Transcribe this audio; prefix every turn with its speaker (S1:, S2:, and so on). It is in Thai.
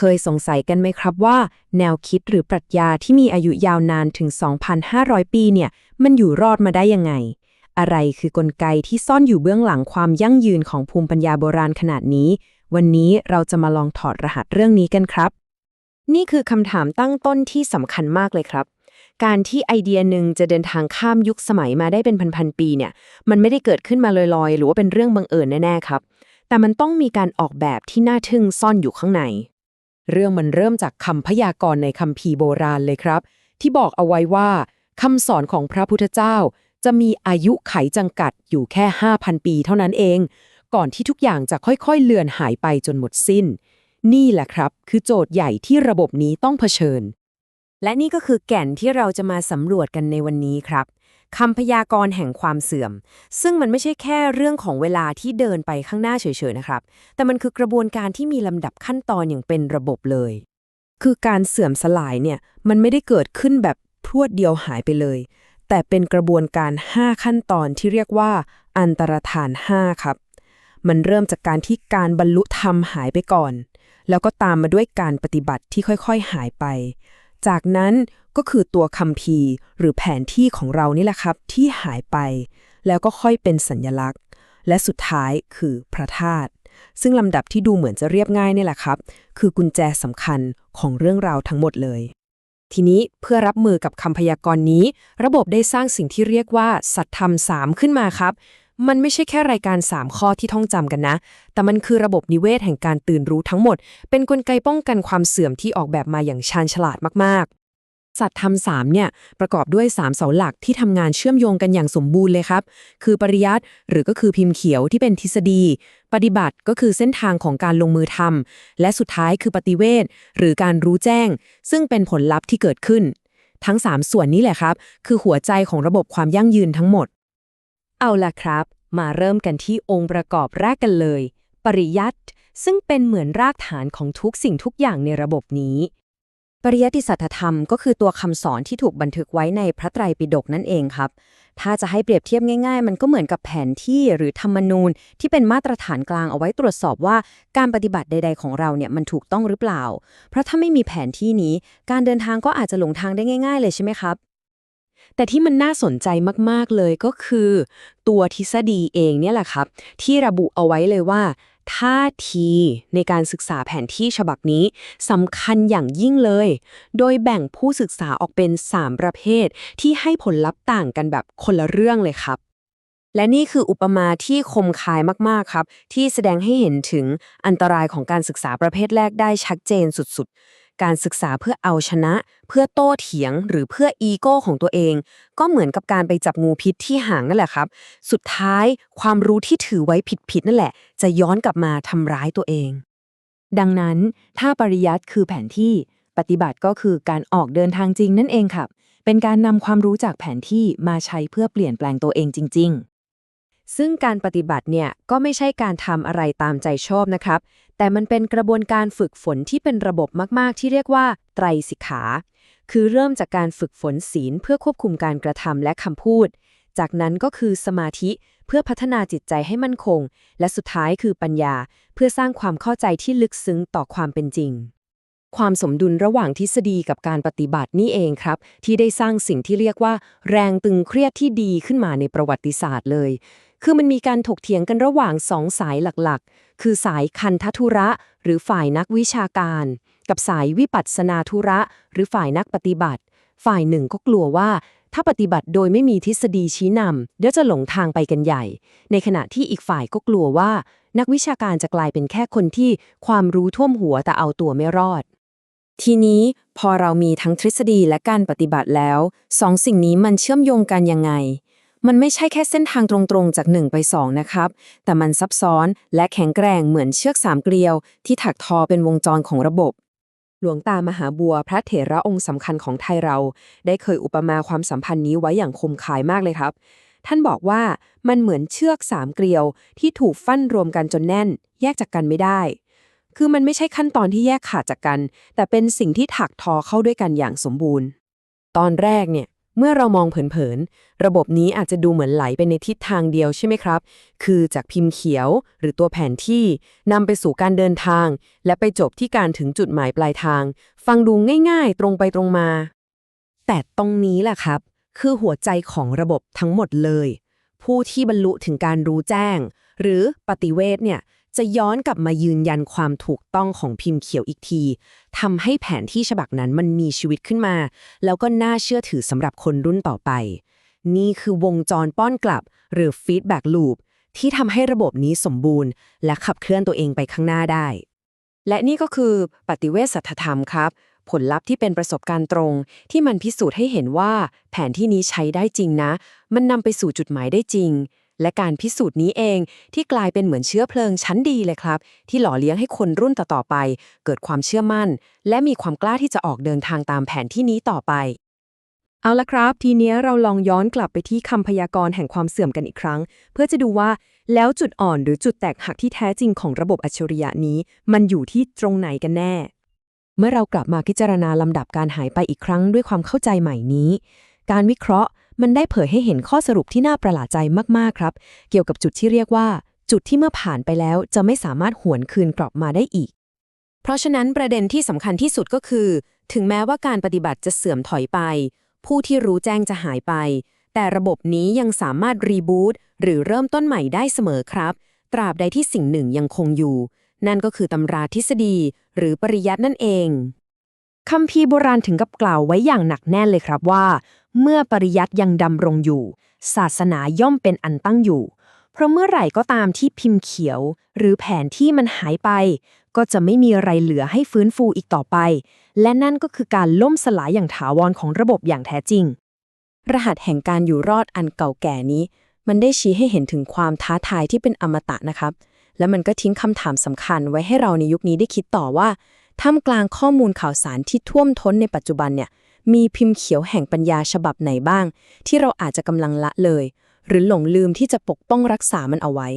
S1: เคยสงสัยกันไหมครับว่า แนวคิดหรือปรัชญาที่มีอายุยาวนานถึง 2,500 ปีเนี่ย มันอยู่รอดมาได้ยังไง อะไรคือกลไกที่ซ่อนอยู่เบื้องหลังความยั่งยืนของภูมิปัญญาโบราณขนาดนี้ วันนี้เราจะมาลองถอดรหัสเรื่องนี้กันครับ นี่คือคำถามตั้งต้นที่สำคัญมากเลยครับการที่ไอเดียหนึ่งจะเดินทางข้ามยุคสมัยมาได้เป็นพันๆปีเนี่ย มันไม่ได้เกิดขึ้นมาลอยๆ หรือว่าเป็นเรื่องบังเอิญแน่ๆครับ แต่มันต้องมีการออกแบบที่น่าทึ่งซ่อนอยู่ข้างใน เรื่องมันเริ่มจากคำพยากรณ์ในคัมภีโบราณเลยครับ ที่บอกเอาไว้ว่าคำสอนของพระพุทธเจ้า จะมีอายุไขจำกัดอยู่แค่ 5,000 ปีเท่านั้นเอง ก่อนที่ทุกอย่างจะค่อยๆ เลือนหายไปจนหมดสิ้น นี่แหละครับ คือโจทย์ใหญ่ที่ระบบนี้ต้องเผชิญ และนี่ก็คือแก่นที่เราจะมาสำรวจกันในวันนี้ครับ คำพยากรณ์แห่งความเสื่อม ซึ่งมันไม่ใช่แค่เรื่องของเวลาที่เดินไปข้างหน้าเฉยๆนะครับ แต่มันคือกระบวนการที่มีลำดับขั้นตอนอย่างเป็นระบบเลย คือการเสื่อมสลายเนี่ยมันไม่ได้เกิดขึ้นแบบพรวดเดียวหายไปเลย แต่เป็นกระบวนการ 5 ขั้นตอนที่เรียกว่า อันตรธาน 5 ครับ มันเริ่มจากการที่การบรรลุธรรมหายไปก่อน แล้วก็ตามมาด้วยการปฏิบัติที่ค่อยๆหายไป จากนั้นก็คือตัวคัมภีร์หรือแผนที่ของเรานี่แหละครับ ที่หายไป แล้วก็ค่อยเป็นสัญญลักษณ์ และสุดท้ายคือพระธาตุซึ่งลำดับที่ดูเหมือนจะเรียบง่ายนี่แหละครับ คือกุญแจสำคัญของเรื่องราวทั้งหมดเลย ทีนี้เพื่อรับมือกับคำพยากรณ์นี้ ระบบได้สร้างสิ่งที่เรียกว่าสัตธรรม3ขึ้นมาครับ มันไม่ใช่แค่รายการ 3 ข้อที่ท่องจำกันนะ แต่มันคือระบบนิเวศแห่งการตื่นรู้ทั้งหมด เป็นนกลไกป้องกันความเสื่อมที่ออกแบบมาอย่างชาญฉลาดมากๆสัตว์ธรรมเนี่ยประกอบด้วย 3 เสาหลักที่ทำงานเชื่อมโยงกันอย่างสมบูรณ์เลยครับ คือปริยัติหรือก็คือพิมพ์เขียวที่เป็นทฤษฎี ปฏิบัติก็คือเส้นทางของการลงมือทำและสุดท้ายคือปฏิเวทหรือการรู้แจ้ง ซึ่งเป็นผลลัพธ์ที่เกิดขึ้น ทั้ง 3 ส่วนนี้แหละครับ คือหัวใจของระบบความยั่งยืนทั้งหมด เอาล่ะครับ มาเริ่มกันที่องค์ประกอบแรกกันเลย ปริยัติซึ่งเป็นเหมือนรากฐานของทุกสิ่งทุกอย่างในระบบนี้ ปริยัติสัทธธรรมก็คือตัวคำสอนที่ถูกบันทึกไว้ในพระไตรปิฎกนั่นเองครับ ถ้าจะให้เปรียบเทียบง่าย ๆ มันก็เหมือนกับแผนที่หรือธรรมนูญ ที่เป็นมาตรฐานกลางเอาไว้ตรวจสอบว่าการปฏิบัติใด ๆ ของเราเนี่ยมันถูกต้องหรือเปล่า เพราะถ้าไม่มีแผนที่นี้ การเดินทางก็อาจจะหลงทางได้ง่าย ๆ เลยใช่ไหมครับ แต่ที่มันน่าสนใจมากๆเลยก็คือ ตัวทฤษฎีเองเนี่ยแหละครับ ที่ระบุเอาไว้เลยว่าท่าทีในการศึกษาแผนที่ฉบับนี้สำคัญอย่างยิ่งเลย โดยแบ่งผู้ศึกษาออกเป็น 3 ประเภท ที่ให้ผลลัพธ์ต่างกันแบบคนละเรื่องเลยครับ และนี่คืออุปมาที่คมคายมากๆครับ ที่แสดงให้เห็นถึงอันตรายของการศึกษาประเภทแรกได้ชัดเจนสุดๆ การศึกษาเพื่อเอาชนะ เพื่อโต้เถียงหรือเพื่ออีโก้ของตัวเอง ก็เหมือนกับการไปจับงูพิษที่หางนั่นแหละครับ สุดท้ายความรู้ที่ถือไว้ผิดๆนั่นแหละ จะย้อนกลับมาทำร้ายตัวเอง ดังนั้นถ้าปริยัติคือแผนที่ปฏิบัติก็คือการออกเดินทางจริงนั่นเองครับ เป็นการนำความรู้จากแผนที่มาใช้เพื่อเปลี่ยนแปลงตัวเองจริง ๆซึ่งการปฏิบัติเนี่ยก็ไม่ใช่การทำอะไรตามใจชอบนะครับ แต่มันเป็นกระบวนการฝึกฝนที่เป็นระบบมากๆ ที่เรียกว่า ไตรสิกขา คือเริ่มจากการฝึกฝนศีลเพื่อควบคุมการกระทำและคำพูด จากนั้นก็คือสมาธิเพื่อพัฒนาจิตใจให้มั่นคง และสุดท้ายคือปัญญา เพื่อสร้างความเข้าใจที่ลึกซึ้งต่อความเป็นจริง ความสมดุลระหว่างทฤษฎีกับการปฏิบัตินี่เองครับ ที่ได้สร้างสิ่งที่เรียกว่า แรงตึงเครียดที่ดีขึ้นมาในประวัติศาสตร์เลย คือมันมีการถกเถียงกันระหว่างสองสายหลักๆ คือสายคันทธุระ หรือฝ่ายนักวิชาการ กับสายวิปัสสนาธุระ หรือฝ่ายนักปฏิบัติ ฝ่ายหนึ่งก็กลัวว่า ถ้าปฏิบัติโดยไม่มีทฤษฎีชี้นำเดี๋ยวจะหลงทางไปกันใหญ่ ในขณะที่อีกฝ่ายก็กลัวว่า นักวิชาการจะกลายเป็นแค่คนที่ความรู้ท่วมหัวแต่เอาตัวไม่รอดทีนี้พอเรามีทั้งทฤษฎีและการปฏิบัติแล้วสองสิ่งนี้มันเชื่อมโยงกันยังไง มันไม่ใช่แค่เส้นทางตรงๆจาก 1 ไป 2 นะครับ แต่มันซับซ้อนและแข็งแกร่งเหมือนเชือกสามเกลียว ที่ถักทอเป็นวงจรของระบบ หลวงตามหาบัวพระเถระองค์สำคัญของไทยเรา ได้เคยอุปมาความสัมพันธ์นี้ไว้อย่างคมคายมากเลยครับ ท่านบอกว่ามันเหมือนเชือกสามเกลียว ที่ถูกฟั่นรวมกันจนแน่น แยกจากกันไม่ได้ คือมันไม่ใช่ขั้นตอนที่แยกขาดจากกัน แต่เป็นสิ่งที่ถักทอเข้าด้วยกันอย่างสมบูรณ์ ตอนแรกเนี่ย เมื่อเรามองเผินๆ ระบบนี้อาจจะดูเหมือนไหลไปในทิศทางเดียวใช่ไหมครับ คือจากพิมพ์เขียวหรือตัวแผนที่นำไปสู่การเดินทาง และไปจบที่การถึงจุดหมายปลายทาง ฟังดูง่ายๆ ตรงไปตรงมา แต่ตรงนี้แหละครับ คือหัวใจของระบบทั้งหมดเลย ผู้ที่บรรลุถึงการรู้แจ้ง หรือปฏิเวทเนี่ย จะย้อนกลับมายืนยันความถูกต้องของพิมพ์เขียวอีกทีทำให้แผนที่ฉบับนั้นมันมีชีวิตขึ้นมา แล้วก็น่าเชื่อถือสำหรับคนรุ่นต่อไป นี่คือวงจรป้อนกลับ หรือ feedback loop ที่ทำให้ระบบนี้สมบูรณ์ และขับเคลื่อนตัวเองไปข้างหน้าได้ และนี่ก็คือปฏิเวสสัทธธรรมครับ ผลลัพธ์ที่เป็นประสบการณ์ตรง ที่มันพิสูจน์ให้เห็นว่า แผนที่นี้ใช้ได้จริงนะ มันนำไปสู่จุดหมายได้จริง และการพิสูจน์นี้เองที่กลายเป็นเหมือนเชื้อเพลิงชั้นดีเลยครับ ที่หล่อเลี้ยงให้คนรุ่นต่อๆไป เกิดความเชื่อมั่น และมีความกล้าที่จะออกเดินทางตามแผนที่นี้ต่อไป เอาละครับ ทีนี้เราลองย้อนกลับไปที่คำพยากรณ์แห่งความเสื่อมกันอีกครั้ง เพื่อจะดูว่าแล้วจุดอ่อนหรือจุดแตกหักที่แท้จริงของระบบอัจฉริยะนี้ มันอยู่ที่ตรงไหนกันแน่ เมื่อเรากลับมาพิจารณาลำดับการหายไปอีกครั้งด้วยความเข้าใจใหม่นี้ การวิเคราะห์ มันได้เผยให้เห็นข้อสรุปที่น่าประหลาดใจมากๆครับ เกี่ยวกับจุดที่เรียกว่า จุดที่เมื่อผ่านไปแล้วจะไม่สามารถหวนคืนกลับมาได้อีก เพราะฉะนั้นประเด็นที่สำคัญที่สุดก็คือ ถึงแม้ว่าการปฏิบัติจะเสื่อมถอยไป ผู้ที่รู้แจ้งจะหายไป แต่ระบบนี้ยังสามารถรีบูตหรือเริ่มต้นใหม่ได้เสมอครับ ตราบใดที่สิ่งหนึ่งยังคงอยู่ นั่นก็คือตำราทฤษฎี หรือปริยัตินั่นเองคำพีโบราณถึงกับกล่าวไว้อย่างหนักแน่นเลยครับว่า เมื่อปริยัติยังดำรงอยู่ ศาสนาย่อมเป็นอันตั้งอยู่ เพราะเมื่อไหร่ก็ตามที่พิมพ์เขียว หรือแผนที่มันหายไป ก็จะไม่มีอะไรเหลือให้ฟื้นฟูอีกต่อไป และนั่นก็คือการล่มสลายอย่างถาวรของระบบอย่างแท้จริง รหัสแห่งการอยู่รอดอันเก่าแก่นี้ มันได้ชี้ให้เห็นถึงความท้าทายที่เป็นอมตะนะครับและมันก็ทิ้งคำถามสำคัญไว้ให้เราในยุคนี้ได้คิดต่อว่าท่ามกลางข้อมูลข่าวสารที่ท่วมท้นในปัจจุบันเนี่ย มีพิมพ์เขียวแห่งปัญญาฉบับไหนบ้าง ที่เราอาจจะกำลังละเลย หรือหลงลืมที่จะปกป้องรักษามันเอาไว้